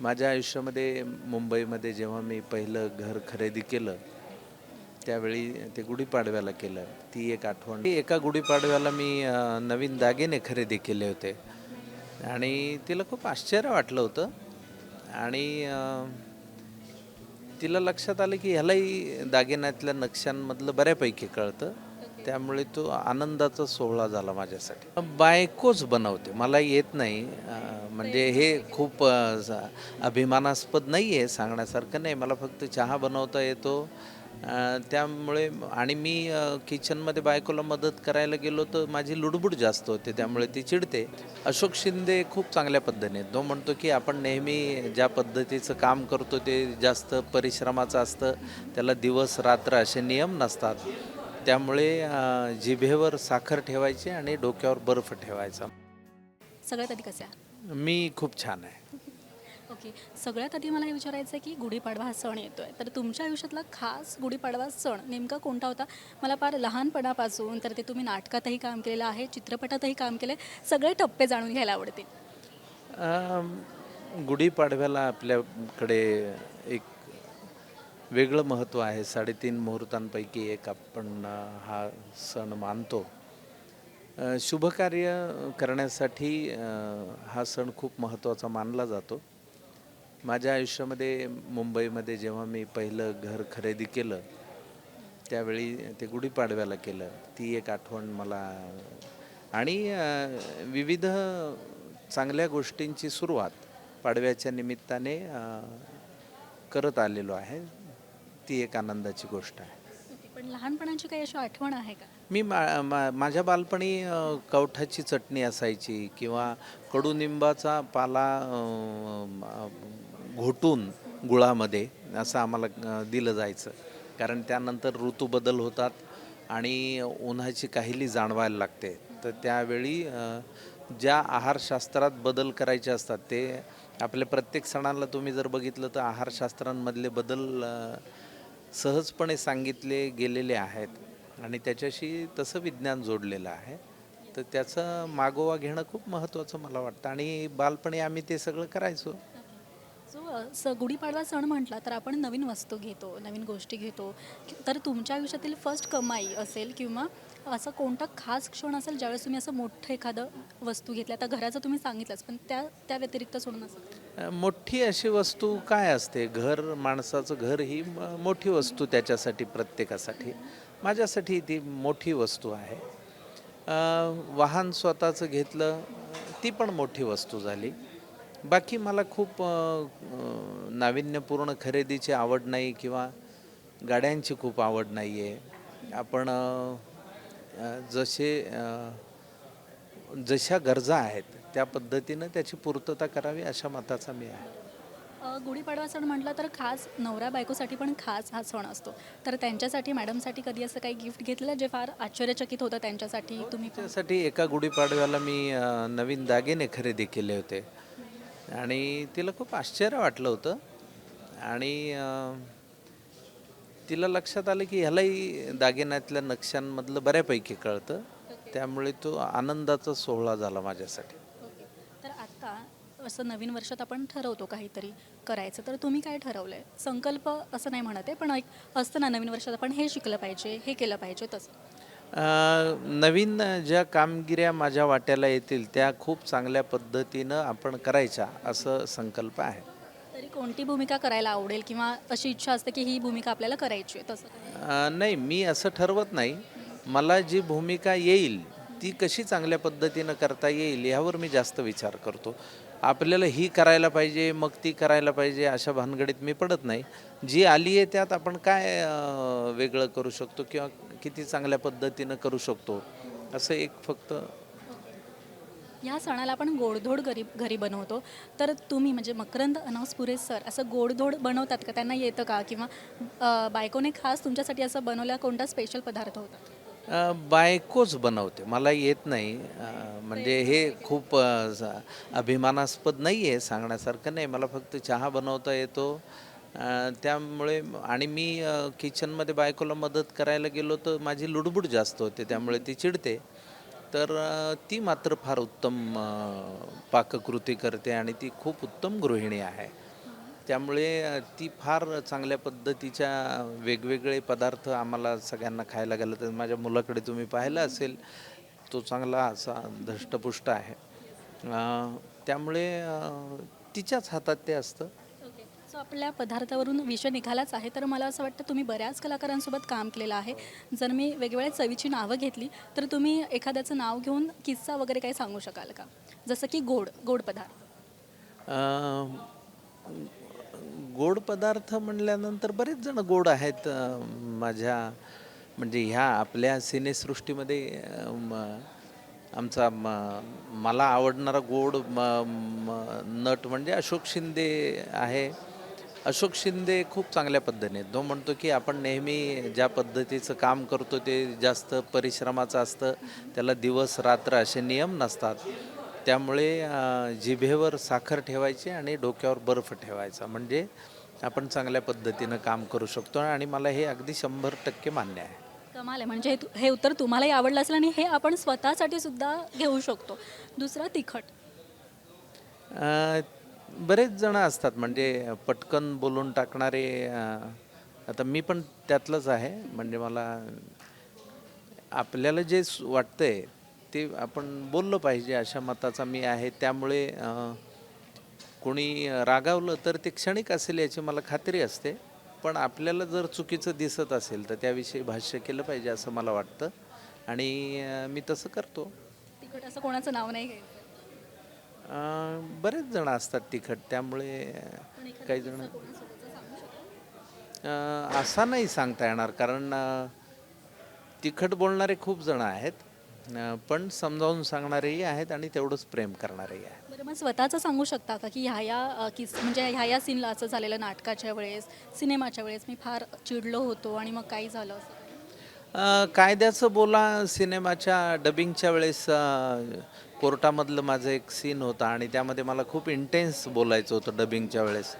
माझ्या आयुष्यामध्ये मुंबईमध्ये जेव्हा मी पहिलं घर खरेदी केलं त्यावेळी ते गुढीपाडव्याला केलं. ती एक आठवण. एका गुढीपाडव्याला मी नवीन दागिने खरेदी केले होते. आणि तिला खूप आश्चर्य वाटलं होतं. आणि तिला लक्षात आलं की ह्यालाही दागिन्यातल्या नक्षांमधलं बऱ्यापैकी कळतं. त्यामुळे तो आनंदाचा सोहळा झाला माझ्यासाठी. बायकोच बनवते. मला येत नाही. म्हणजे हे खूप स- अभिमानास्पद नाही आहे सांगण्यासारखं नाही. मला फक्त चहा बनवता येतो. त्यामुळे आणि मी किचनमध्ये बायकोला मदत करायला गेलो तर माझी लुडबुड जास्त होते. त्यामुळे ती चिडते. अशोक शिंदे खूप चांगल्या पद्धतीने तो म्हणतो की आपण नेहमी ज्या पद्धतीचं काम करतो ते जास्त परिश्रमाचं असतं. त्याला दिवस रात्र असे नियम नसतात. त्यामुळे जिभेवर साखर ठेवायची आणि डोक्यावर बर्फ ठेवायचा. सगळ्यात आधी कसं आहे? मी खूप छान आहे. ओके. सगळ्यात आधी मला हे विचारायचं आहे की गुढीपाडवा हा सण येतो आहे तर तुमच्या आयुष्यातला खास गुढीपाडवा सण नेमका कोणता होता? मला फार लहानपणापासून तर ते तुम्ही नाटकातही काम केलेलं आहे चित्रपटातही काम केलं आहे सगळे टप्पे जाणून घ्यायला आवडतील. गुढीपाडव्याला आपल्याकडे एक वेगळं महत्त्व आहे. साडेतीन मुहूर्तांपैकी एक आपण हा सण मानतो. शुभकार्य करण्यासाठी हा सण खूप महत्त्वाचा मानला जातो. माझ्या आयुष्यामध्ये मुंबईमध्ये जेव्हा मी पहिलं घर खरेदी केलं त्यावेळी ते गुढीपाडव्याला केलं. ती एक आठवण मला आणि विविध चांगल्या गोष्टींची सुरुवात पाडव्याच्या निमित्ताने करत आलेलो आहे. ती एक आनंदाची गोष्ट आहे. पण लहानपणाची काही अशी आठवण आहे का? मी मा, मा माझ्या बालपणी अ, कवठाची चटणी असायची किंवा कडुनिंबाचा पाला अ, म, घोटून गुळामध्ये असं आम्हाला अ, दिलं जायचं. कारण त्यानंतर ऋतू बदल होतात आणि उन्हाची काहिली जाणवायला लागते. तर त्यावेळी अ, ज्या आहारशास्त्रात बदल करायचे असतात ते आपल्या प्रत्येक सणाला तुम्ही जर बघितलं तर आहारशास्त्रांमधले बदल अ, सहजपणे सांगितले गेलेले आहेत आणि त्याच्याशी तसं विज्ञान जोडलेलं आहे. तर त्याचं मागोवा घेणं खूप महत्त्वाचं मला वाटतं. आणि बालपणी आम्ही ते सगळं करायचो. सो गुढीपाडवा सण म्हटला तर आपण नवीन वस्तू घेतो नवीन गोष्टी घेतो. तर तुमच्या आयुष्यातील फर्स्ट कमाई असेल किंवा असा कोणता खास क्षण असेल ज्यावेळेस तुम्ही असं मोठं एखादं वस्तू घेतलं? आता घराचं तुम्ही सांगितलंच पण त्या त्या व्यतिरिक्त सोडून असं? मोठी अशी वस्तू काय असते? घर माणसाचं घर ही म- मोठी वस्तू त्याच्यासाठी प्रत्येकासाठी. माझ्यासाठी ती मोठी वस्तू आहे. वाहन स्वतःचं घेतलं ती पण मोठी वस्तू झाली. बाकी मला खूप नाविन्यपूर्ण खरेदीची आवड नाही किंवा गाड्यांची खूप आवड नाही आहे आपण जसे जशा गरजा आहेत त्या पद्धतीनं त्याची पूर्तता करावी अशा मताचा मी आहे. गुढीपाडवा सण म्हटलं तर खास नवरा बायकोसाठी पण खास हा सण असतो. तर त्यांच्यासाठी मॅडमसाठी कधी असं काही गिफ्ट घेतलेलं जे फार आश्चर्यचकित होतं त्यांच्यासाठी तुम्ही त्यासाठी एका गुढीपाडव्याला मी नवीन दागिने खरेदी केले होते. आणि तिला खूप आश्चर्य वाटलं होतं. आणि तिला लक्षात आलं की ह्यालाही दागिन्यातल्या नक्षांमधलं बऱ्यापैकी कळतं. त्यामुळे तो आनंदाचा सोहळा झाला माझ्यासाठी. तर आता असं नवीन वर्षात आपण ठरवतो काहीतरी करायचं. तर तुम्ही काय ठरवलंय? संकल्प असं नाही म्हणत आहे पण एक असतं ना नवीन वर्षात आपण हे शिकलं पाहिजे हे केलं पाहिजे तसं. अ, नवीन ज्या कामगिऱ्या माझ्या वाट्याला येतील त्या खूप चांगल्या पद्धतीनं आपण करायच्या असं संकल्प आहे. तरी कोणती भूमिका करायला आवडेल किंवा अशी इच्छा असते की ही भूमिका आपल्याला करायची आहे तसं अ, नाही मी असं ठरवत नाही. मला जी भूमिका येईल ती कशी चांगल्या पद्धतीनं करता येईल यावर मी जास्त विचार करतो. आपल्याला ही करायला पाहिजे मग ती करायला पाहिजे अशा भानगडीत मी पडत नाही. जी आली आहे त्यात आपण काय अ, वेगळं करू शकतो किंवा किती चांगल्या पद्धतीनं करू शकतो असं एक फक्त या सणाला आपण गोडधोड घरी घरी बनवतो. तर तुम्ही म्हणजे मकरंद अनासपुरे सर असं गोडधोड बनवतात का? त्यांना येतं का? किंवा बायकोने खास तुमच्यासाठी असं बनवला कोणता स्पेशल पदार्थ होता? बायकोच बनवते. मला येत नाही. म्हणजे हे खूप अभिमानास्पद नाही आहे सांगण्यासारखं नाही. मला फक्त चहा बनवता येतो. त्यामुळे आणि मी किचनमध्ये बायकोला मदत करायला गेलो तर माझी लुडबुड जास्त होते. त्यामुळे ती चिडते. तर ती मात्र फार उत्तम पाककृती करते आणि ती खूप उत्तम गृहिणी आहे. त्यामुळे ती फार चांगल्या पद्धतीच्या वेगवेगळे पदार्थ आम्हाला सगळ्यांना खायला गेलं तर माझ्या मुलाकडे तुम्ही पाहिलं असेल तो चांगला असा धष्टपुष्ट आहे. त्यामुळे तिच्याच हातात ते असतं. ओके आपल्या पदार्थावरून विषय निघालाच आहे. तर मला असं वाटतं तुम्ही बऱ्याच कलाकारांसोबत काम केलेलं आहे. जर मी वेगवेगळ्या चवीची नावं घेतली तर तुम्ही एखाद्याचं नाव घेऊन किस्सा वगैरे काही सांगू शकाल का? जसं की गोड गोड पदार्थ. गोड पदार्थ म्हणल्यानंतर बरेच जण गोड आहेत माझ्या म्हणजे ह्या आपल्या सिनेसृष्टीमध्ये म- आमचा म- मला आवडणारा गोड म- म- नट म्हणजे अशोक शिंदे आहे. अशोक शिंदे खूप चांगल्या पद्धतीने तो म्हणतो की आपण नेहमी ज्या पद्धतीचं काम करतो ते जास्त परिश्रमाचं असतं त्याला दिवस रात्र असे नियम नसतात. त्यामुळे जिभेवर साखर ठेवायची आणि डोक्यावर बर्फ ठेवायचा. म्हणजे आपण चांगल्या पद्धतीनं काम करू शकतो आणि मला हे अगदी शंभर टक्के मान्य आहे. कमाल आहे. म्हणजे हे तु- हे उत्तर तुम्हालाही आवडलं असेल आणि हे आपण स्वतःसाठी सुद्धा घेऊ शकतो. दुसरं तिखट. अ, बरेच जण असतात म्हणजे पटकन बोलून टाकणारे आता मी पण त्यातलंच आहे. म्हणजे मला आपल्याला जे वाटतंय ते आपण बोललं पाहिजे अशा मताचा मी आहे. त्यामुळे कोणी रागावलं तर ते क्षणिक असेल याची मला खात्री असते. पण आपल्याला जर चुकीचं दिसत असेल तर त्याविषयी भाष्य केलं पाहिजे असं मला वाटतं. आणि मी तसं करतो. तिखट असं कोणाचं नाव नाही घ्यायचं? बरेच जण असतात तिखट त्यामुळे काही जण असा नाही सांगता येणार कारण तिखट बोलणारे खूप जण आहेत पण समजावून सांगणारेही आहेत आणि तेवढंच प्रेम करणारेही आहेत. बरं मग स्वतःचं सांगू शकता का की ह्या या किस म्हणजे ह्या या सीनला असं झालेलं नाटकाच्या वेळेस सिनेमाच्या वेळेस मी फार चिडलो होतो आणि मग काही झालं असं कायद्याचं बोला सिनेमाच्या डबिंगच्या वेळेस कोर्टामधलं माझं एक सीन होता आणि त्यामध्ये मला खूप इंटेन्स बोलायचं होतं डबिंगच्या वेळेस.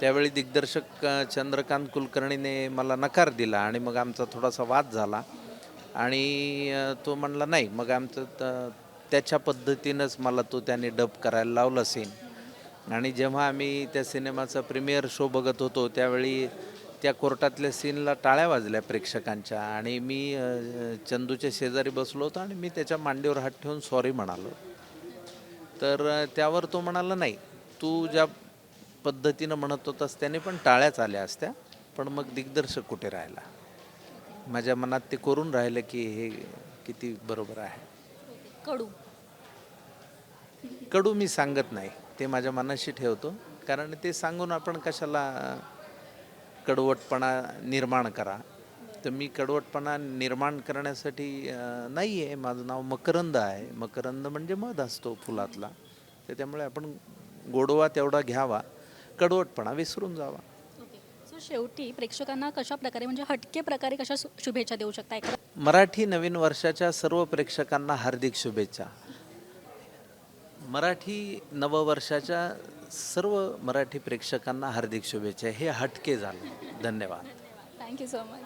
त्यावेळी दिग्दर्शक चंद्रकांत कुलकर्णीने मला नकार दिला आणि मग आमचा थोडासा वाद झाला. आणि तो म्हणला नाही मग आमचं त्याच्या पद्धतीनंच मला तो त्याने डब करायला लावला सीन आणि जेव्हा आम्ही त्या सिनेमाचा प्रीमियर शो बघत होतो त्यावेळी त्या कोर्टातल्या सीनला टाळ्या वाजल्या प्रेक्षकांच्या. आणि मी चंदूच्या शेजारी बसलो होतो आणि मी त्याच्या मांडीवर हात ठेवून सॉरी म्हणालो. तर त्यावर तो म्हणाला नाही तू ज्या पद्धतीनं म्हणत होतास त्याने पण टाळ्याच आल्या असत्या पण मग दिग्दर्शक कुठे राहिला? माझ्या मनात ते करून राहिलं की हे किती बरोबर आहे. कडू. कडू मी सांगत नाही ते माझ्या मनाशी ठेवतो. कारण ते सांगून आपण कशाला कडवटपणा निर्माण करा. तर मी कडवटपणा निर्माण करण्यासाठी नाही आहे माझं नाव मकरंद आहे. मकरंद म्हणजे मध असतो फुलातला. तर त्यामुळे आपण गोडवा तेवढा घ्यावा. कडवटपणा विसरून जावा. सो शेवटी प्रेक्षकांना कशा प्रकारे म्हणजे हटके प्रकारे कशा शुभेच्छा देऊ शकता? मराठी नवीन वर्षाच्या सर्व प्रेक्षकांना हार्दिक शुभेच्छा. मराठी नववर्षाच्या सर्व मराठी प्रेक्षकांना हार्दिक शुभेच्छा. हे हटके झालं. धन्यवाद. Thank you so much